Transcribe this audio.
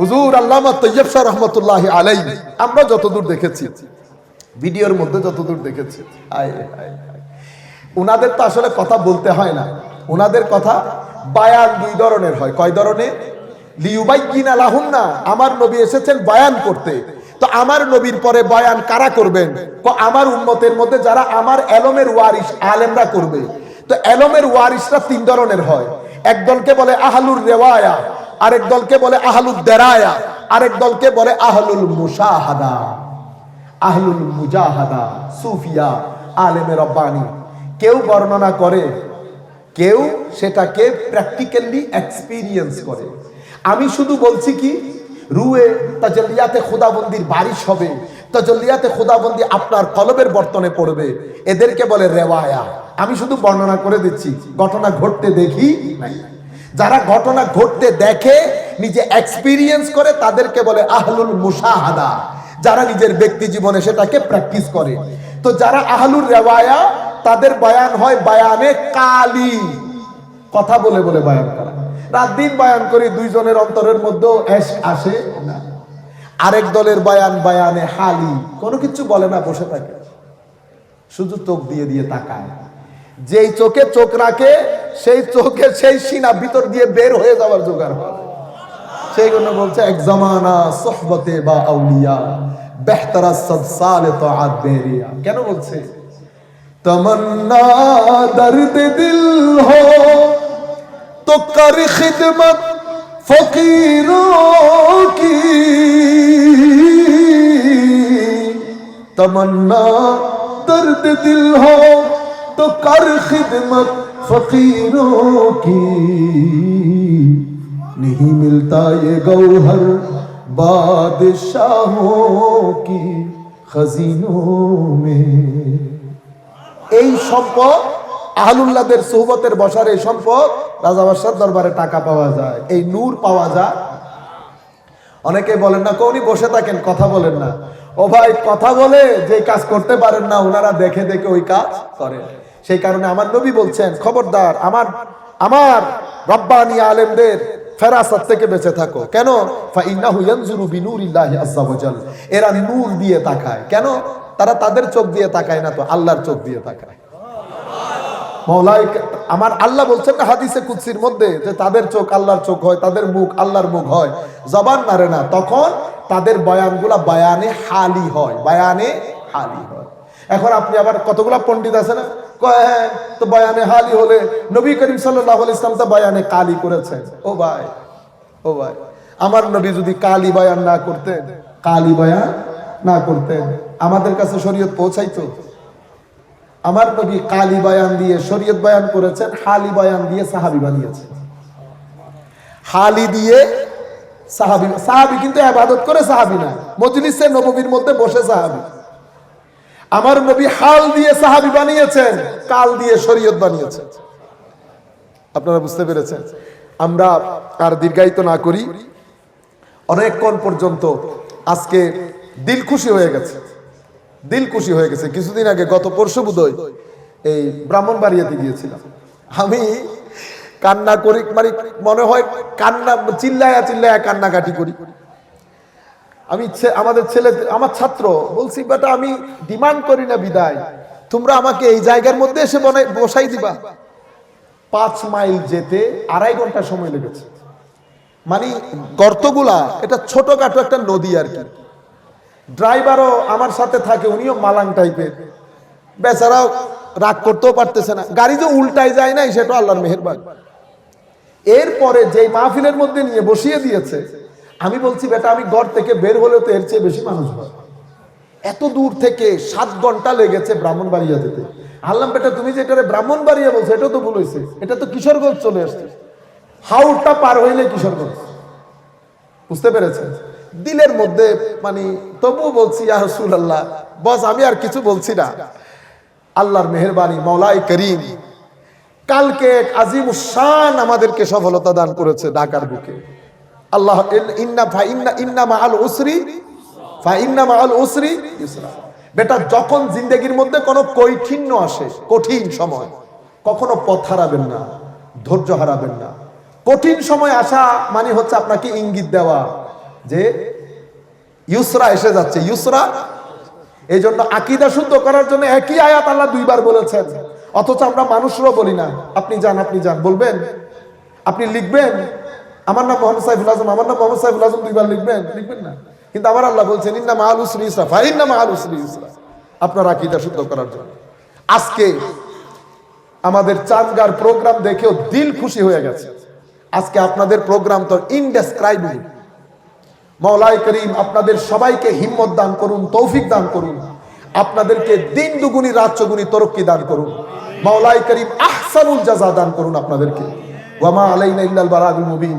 হুজুর আল্লামা তৈয়ব শাহ রহমতুল্লাহ আলাই আমরা যতদূর দেখেছি। ভিডিওর মধ্যে যতদূর দেখেছি। আয়। উনাদের তো আসলে কথা বলতে হয় না। উনাদের কথা বায়ান দুই ধরনের হয়। কয় ধরনের? লিউবাইকিনা লাহুন না আমার নবী এসেছেন বায়ান করতে। তো আমার নবীর পরে বয়ান কারা করবেন? তো আমার উম্মতের মধ্যে যারা আমার এলমের ওয়ারিস আলেমরা করবে। তো এলমের ওয়ারিসরা তিন ধরনের হয়। একদলকে বলে আহলুর রেওয়ায়া আরেক দলকে বলে আহলুদ দেরায়া, আরেক দলকে বলে আহলুল মুশাহাদা। আহলুল মুজাহাদা, সুফিয়া আলেমে রব্বানি। কেউ বর্ণনা করে, কেউ সেটাকে প্র্যাকটিক্যালি এক্সপিরিয়েন্স করে। আমি শুধু বলছি কি, রুয়ে তাজলিয়াতে খোদাবন্দির বারিশ হবে তাজলিয়াতে খোদাবন্দি আপনার কলবের বর্তনে পড়বে, এদেরকে বলে রেওয়ায়া। আমি শুধু বর্ণনা করে দিচ্ছি, ঘটনা ঘটতে দেখি নাই। যারা ঘটনা ঘটতে দেখে, নিজে এক্সপিরিয়েন্স করে, তাদেরকে বলে আহলুল মুশাহাদা। যারা নিজের ব্যক্তি জীবনে সেটাকে প্র্যাকটিস করে। তো যারা আহলুর রেওয়ায়া, তাদের বয়ান হয় বয়ানে কালি। কথা বলে বলে বয়ান করা। রাত দিন বয়ান করি, দুইজনের অন্তরের মধ্যেও এস আসে না। আরেক দলের বয়ান বয়ানে হালি। কোনো কিছু বলে না, বসে থাকে। শুধু চোখ দিয়ে দিয়ে তাকায়। যেই চোখে চোখ রাখে, সেই চোখে সেই সিনা ভিতর দিয়ে বের হয়ে যাওয়ার জোগাড় হয়। সেই জন্য বলছে, এক জমানা সহবতে বা আউলিয়া, বেহতারা সব সালে তো আদেরিয়া কেন বলছে? তমন্না দর্দ দিল হো, তো কর খিদমত ফকিরোঁ কি। তমন্না দর্দ দিল হো تو کر خدمت فقیروں کی نہیں ملتا یہ گوہر بادشاہوں کی خزینوں میں এই সম্পদ আহলুল্লাদের সোহবতের বসার এই সম্পদ রাজা বাদশার দরবারে টাকা পাওয়া যায়, এই নূর পাওয়া যায়। অনেকে বলেন না, কৌনি বসে থাকেন, কথা বলেন না। ও ভাই, কথা বলে, যে কাজ করতে পারেন না, ওনারা দেখে দেখে ওই কাজ করেন। সেই কারণে আমার নবী বলছেন, খবরদার, আমার আমার রব্বানি আলেমদের থেকে বেঁচে থাকো। কেন? এরা দিয়ে তাকায়। কেন? তারা তাদের চোখ দিয়ে তাকায় না তো আল্লাহর চোখ দিয়ে তাকায়। আমার বলছেন না হাদিসে মধ্যে যে তাদের চোখ চোখ হয়, তাদের মুখ আল্লাহর মুখ হয়। জবান নারে না, তখন তাদের বয়ানগুলা বয়ানে হালি হয়, বয়ানে হালি হয়। এখন আপনি আবার কতগুলা পণ্ডিত আছে না? হ্যাঁ তো বয়ানে হালি হলে নবী করিম সাল্লাহ ইসলাম তো বয়ানে কালি ও ভাই ও ভাই, আমার নবী যদি কালি বয়ান না করতেন, কালি বয়ান না করতেন, আমাদের কাছে শরীয়ত পৌঁছাইতো? আমার নবী কালি বয়ান দিয়ে শরীয়ত বয়ান করেছেন, হালি বয়ান দিয়ে সাহাবি বানিয়েছেন। হালি দিয়ে সাহাবি সাহাবি কিন্তু আবাদত করে সাহাবি না, মজলিসে নবীর মধ্যে বসে সাহাবি। আমার নবী হাল দিয়ে সাহাবি বানিয়েছেন, কাল দিয়ে শরীয়ত বানিয়েছেন। আপনারা বুঝতে পেরেছেন? আমরা আর দীর্ঘায়িত না করি অনেকক্ষণ পর্যন্ত আজকে দিল খুশি হয়ে গেছে। দিল খুশি হয়ে গেছে। কিছুদিন আগে, গত পরশু বোধহয়, এই ব্রাহ্মণ ব্রাহ্মণবাড়িয়াতে গিয়েছিলাম। আমি কান্না করি মানে মনে হয় কান্না চিল্লায়া চিল্লায়া কান্নাকাটি করি। আমি আমাদের ছেলে, আমার ছাত্র, বলছি, বেটা, আমি ডিমান্ড করি না বিদায়। তোমরা আমাকে এই জায়গার মধ্যে এসে বসাই দিবা। পাঁচ মাইল যেতে আড়াই ঘণ্টা সময় লেগেছে। মানে গর্তগুলা, এটা ছোটখাটো একটা নদী আর কি। ড্রাইভারও আমার সাথে থাকে, উনিও মালাং টাইপের। বেচারাও রাগ করতেও পারতেছে না। গাড়ি যে উল্টাই যায় নাই, সেটা আল্লাহর মেহেরবান। এরপরে যে মাহফিলের মধ্যে নিয়ে বসিয়ে দিয়েছে আমি বলছি, বেটা, আমি ঘর থেকে বের হলেও তো এর চেয়ে বেশি মানুষ হয়। এত দূর থেকে সাত ঘণ্টা লেগেছে ব্রাহ্মণবাড়িয়া যেতে। আল্লাম, বেটা, তুমি যে এটা ব্রাহ্মণবাড়িয়া বলছো, এটা তো ভুল হয়েছে এটা তো কিশোরগঞ্জ চলে আসছে। হাউটটা পার হইলে কিশোরগঞ্জ। বুঝতে পেরেছেন? দিলের মধ্যে মানে তবুও বলছি ইয়াহসুল আল্লাহ বস, আমি আর কিছু বলছি না। আল্লাহর মেহরবানি, মৌলাই করিম, কালকে এক আজিম শান আমাদেরকে সফলতা দান করেছে ঢাকার বুকে। আল্লাহ ইন্না ফা ইন্না ইন্না মা আল উসরি, ফা ইন্না মা আল উসরি ইসরা। বেটা, যখন জিন্দগির মধ্যে কোনো কৈঠিন্য আসে, কঠিন সময়, কখনো পথ হারাবেন না, ধৈর্য হারাবেন না। কঠিন সময় আসা মানে হচ্ছে আপনাকে ইঙ্গিত দেওয়া যে ইউসরা এসে যাচ্ছে, ইউসরা। এই জন্য আকিদা শুদ্ধ করার জন্য একই আয়াত আল্লাহ দুইবার বলেছেন। অথচ আমরা মানুষরাও বলি না, আপনি যান আপনি যান, বলবেন, আপনি লিখবেন আমার নাম মোহাম্মদ সাইফুল আজম আমার নাম মোহাম্মদ সাইফুল আজম দুইবার লিখবেন? লিখবেন না। কিন্তু আমার আল্লাহ বলছেন ইন্না মাহাল উসরি ইসরা ফাইন্না মাহাল উসরি ইসরা। আপনার আকিদা শুদ্ধ করার জন্য। আজকে আমাদের চাঁদগার প্রোগ্রাম দেখেও দিল খুশি হয়ে গেছে। আজকে আপনাদের প্রোগ্রাম তো ইনডেসক্রাইবেবল মৌলাই করিম আপনাদের সবাইকে হিম্মত দান করুন তৌফিক দান করুন। আপনাদেরকে দিন দুগুনি রাত চগুনি তরক্কি দান করুন। মৌলাই করিম আহসানুল জাজা দান করুন আপনাদেরকে। ওয়ামা আলাইনা ইল্লাল বারাগুল মুবিন।